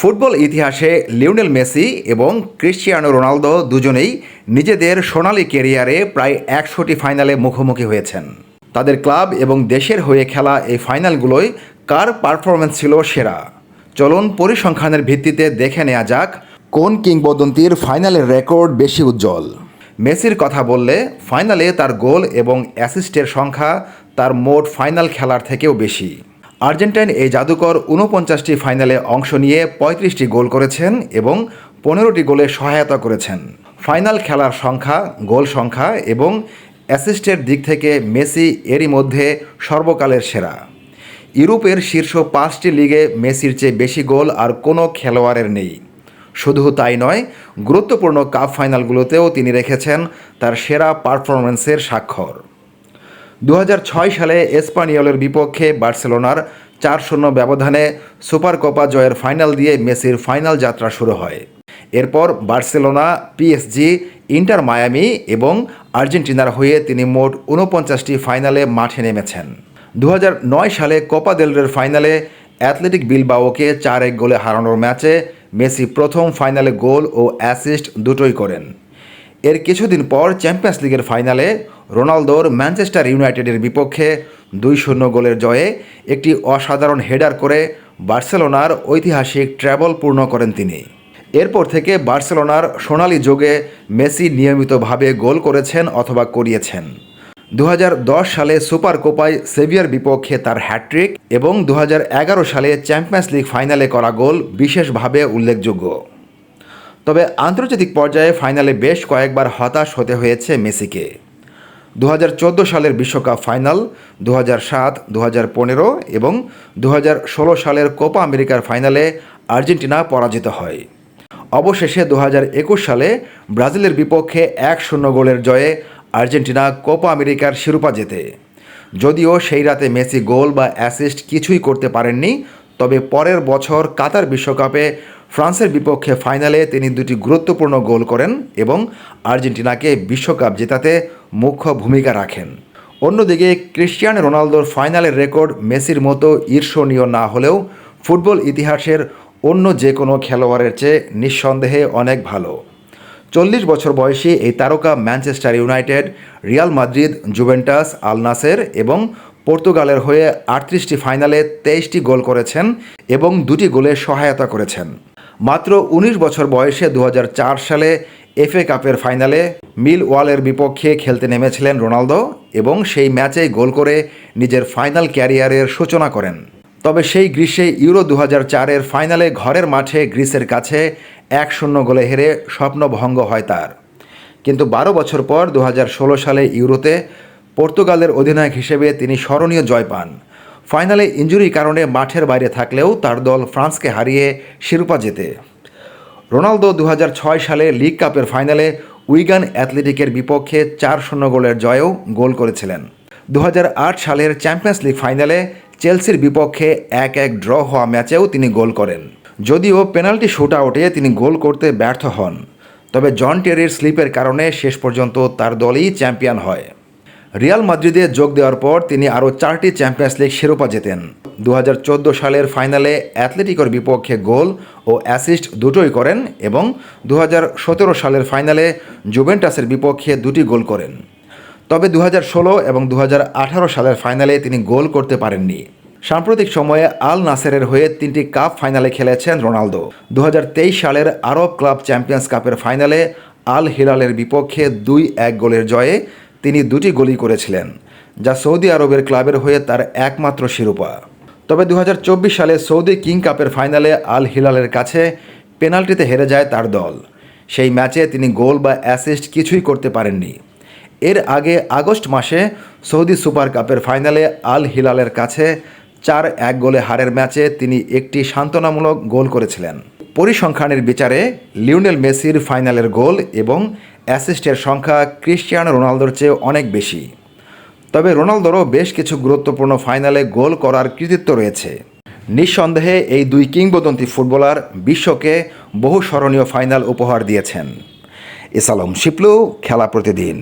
Football ইতিহাসে Lionel Messi এবং Cristiano Ronaldo দুজনেই নিজেদের সোনালী কেরিয়ারে প্রায় একশোটি ফাইনালে মুখোমুখি হয়েছেন। তাদের ক্লাব এবং দেশের হয়ে খেলা এই ফাইনালগুলোয় কার পারফরমেন্স ছিল সেরা? চলুন পরিসংখ্যানের ভিত্তিতে দেখে নেওয়া যাক কোন কিংবদন্তির ফাইনালের রেকর্ড বেশি উজ্জ্বল। মেসির কথা বললে ফাইনালে তার গোল এবং অ্যাসিস্টের সংখ্যা তার মোট ফাইনাল খেলার থেকেও বেশি। আর্জেন্টাইন এই জাদুকর ঊনপঞ্চাশটি ফাইনালে অংশ নিয়ে পঁয়ত্রিশটি গোল করেছেন এবং পনেরোটি গোলে সহায়তা করেছেন। ফাইনাল খেলার সংখ্যা, গোল সংখ্যা এবং অ্যাসিস্টের দিক থেকে মেসি এরই মধ্যে সর্বকালের সেরা। ইউরোপের শীর্ষ পাঁচটি লিগে মেসির চেয়ে বেশি গোল আর কোনো খেলোয়াড়ের নেই। শুধু তাই নয়, গুরুত্বপূর্ণ কাপ ফাইনালগুলোতেও তিনি রেখেছেন তার সেরা পারফরমেন্সের স্বাক্ষর। দু হাজার ছয় সালে এসপানিয়লের বিপক্ষে বার্সেলোনার চার শূন্য ব্যবধানে সুপার কোপা জয়ের ফাইনাল দিয়ে মেসির ফাইনাল যাত্রা শুরু হয়। এরপর বার্সেলোনা পিএসজি ইন্টার মায়ামি এবং আর্জেন্টিনার হয়ে তিনি মোট ঊনপঞ্চাশটি ফাইনালে মাঠে নেমেছেন। দু হাজার নয় সালে কোপা দেলরের ফাইনালে অ্যাথলেটিক বিলবাওকে চার এক গোলে হারানোর ম্যাচে মেসি প্রথম ফাইনালে গোল ও অ্যাসিস্ট দুটোই করেন। এর কিছুদিন পর চ্যাম্পিয়ন্স লিগের ফাইনালে রোনালদোর ম্যানচেস্টার ইউনাইটেডের বিপক্ষে দুই শূন্য গোলের জয়ে একটি অসাধারণ হেডার করে বার্সেলোনার ঐতিহাসিক ট্র্যাভেল পূর্ণ করেন তিনি। এরপর থেকে বার্সেলোনার সোনালি যোগে মেসি নিয়মিতভাবে গোল করেছেন অথবা করিয়েছেন। দু হাজার দশ সালে সুপার কোপায় সেভিয়ার বিপক্ষে তার হ্যাট্রিক এবং দু হাজার এগারো সালে চ্যাম্পিয়ন্স লিগ ফাইনালে করা গোল বিশেষভাবে উল্লেখযোগ্য। তবে আন্তর্জাতিক পর্যায়ে ফাইনালে বেশ কয়েকবার হতাশ হতে হয়েছে মেসিকে। দু হাজার চোদ্দ সালের বিশ্বকাপ ফাইনাল দু সাত দু পনেরো এবং দু হাজার ষোলো সালের কোপা আমেরিকার ফাইনালে আর্জেন্টিনা পরাজিত হয়। অবশেষে দু হাজার একুশ সালে ব্রাজিলের বিপক্ষে এক শূন্য গোলের জয়ে আর্জেন্টিনা কোপা আমেরিকার শিরোপা জেতে। যদিও সেই রাতে মেসি গোল বা অ্যাসিস্ট কিছুই করতে পারেননি, তবে পরের বছর কাতার বিশ্বকাপে ফ্রান্সের বিপক্ষে ফাইনালে তিনি দুটি গুরুত্বপূর্ণ গোল করেন এবং আর্জেন্টিনাকে বিশ্বকাপ জেতাতে মুখ্য ভূমিকা রাখেন। অন্যদিকে ক্রিশ্চিয়ান রোনালদোর ফাইনালের রেকর্ড মেসির মতো ঈর্ষণীয় না হলেও ফুটবল ইতিহাসের অন্য যে কোনো খেলোয়াড়ের চেয়ে নিঃসন্দেহে অনেক ভালো। চল্লিশ বছর বয়সী এই তারকা Manchester United, Real Madrid, Juventus, Al Nassr এবং পর্তুগালের হয়ে আটত্রিশটি ফাইনালে তেইশটি গোল করেছেন এবং দুটি গোলে সহায়তা করেছেন। মাত্র ১৯ বছর বয়সে দু হাজার চার সালে এফএ কাপের ফাইনালে মিল ওয়ালের বিপক্ষে খেলতে নেমেছিলেন রোনালদো এবং সেই ম্যাচেই গোল করে নিজের ফাইনাল ক্যারিয়ারের সূচনা করেন। তবে সেই গ্রীষ্মে ইউরো দু চারের ফাইনালে ঘরের মাঠে গ্রিসের কাছে এক শূন্য গোলে হেরে স্বপ্নভঙ্গ হয় তার। কিন্তু বারো বছর পর দু হাজার ষোলো সালে ইউরোতে পর্তুগালের অধিনায়ক হিসেবে তিনি স্মরণীয় জয় পান। ফাইনালে ইঞ্জুরির কারণে মাঠের বাইরে থাকলেও তার দল ফ্রান্সকে হারিয়ে শিরোপা জেতে। রোনালদো দু হাজার ছয় সালে লিগ কাপের ফাইনালে উইগান অ্যাথলেটিকের বিপক্ষে চার শূন্য গোলের জয়েও গোল করেছিলেন। দু হাজার আট সালের চ্যাম্পিয়ন্স লিগ ফাইনালে চেলসির বিপক্ষে এক এক ড্র হওয়া ম্যাচেও তিনি গোল করেন। যদিও পেনাল্টি শুট আউটে তিনি গোল করতে ব্যর্থ হন, তবে জন টেরির স্লিপের কারণে শেষ পর্যন্ত তার দলই চ্যাম্পিয়ন হয়। রিয়াল মাদ্রিদে যোগ দেওয়ার পর তিনি আরও চারটি চ্যাম্পিয়ন্স লিগ শিরোপা জেতেন। দু হাজার চোদ্দ সালের ফাইনালে অ্যাথলেটিকোর বিপক্ষে গোল ও অ্যাসিস্ট দুটোই করেন এবং দু হাজার সতেরো সালের ফাইনালে জুভেন্টাসের বিপক্ষে দুটি গোল করেন। তবে দু হাজার ষোলো এবং দু হাজার আঠারো সালের ফাইনালে তিনি গোল করতে পারেননি। সাম্প্রতিক সময়ে আল নাসেরের হয়ে তিনটি কাপ ফাইনালে খেলেছেন রোনালদো। দু হাজার তেইশ সালের আরব ক্লাব চ্যাম্পিয়ন্স কাপের ফাইনালে আল হিলালের বিপক্ষে দুই এক গোলের জয়ে তিনি দুটি গোলই করেছিলেন, যা সৌদি আরবের ক্লাবের হয়ে তার একমাত্র শিরোপা। তবে দু হাজার চব্বিশ সালে সৌদি কিং কাপের ফাইনালে আল হিলালের কাছে পেনাল্টিতে হেরে যায় তার দল। সেই ম্যাচে তিনি গোল বা অ্যাসিস্ট কিছুই করতে পারেননি। এর আগে আগস্ট মাসে সৌদি সুপার কাপের ফাইনালে আল হিলালের কাছে চার এক গোলে হারের ম্যাচে তিনি একটি সান্ত্বনামূলক গোল করেছিলেন। পরিসংখ্যানের বিচারে লিওনেল মেসির ফাইনালের গোল এবং অ্যাসিস্টের সংখ্যা ক্রিশ্চিয়ানো রোনালদোর চেয়ে অনেক বেশি। তবে রোনালদোরও বেশ কিছু গুরুত্বপূর্ণ ফাইনালে গোল করার কৃতিত্ব রয়েছে। নিঃসন্দেহে এই দুই কিংবদন্তি ফুটবলার বিশ্বকে বহু স্মরণীয় ফাইনাল উপহার দিয়েছেন। এসালম শিপলু, খেলা প্রতিদিন।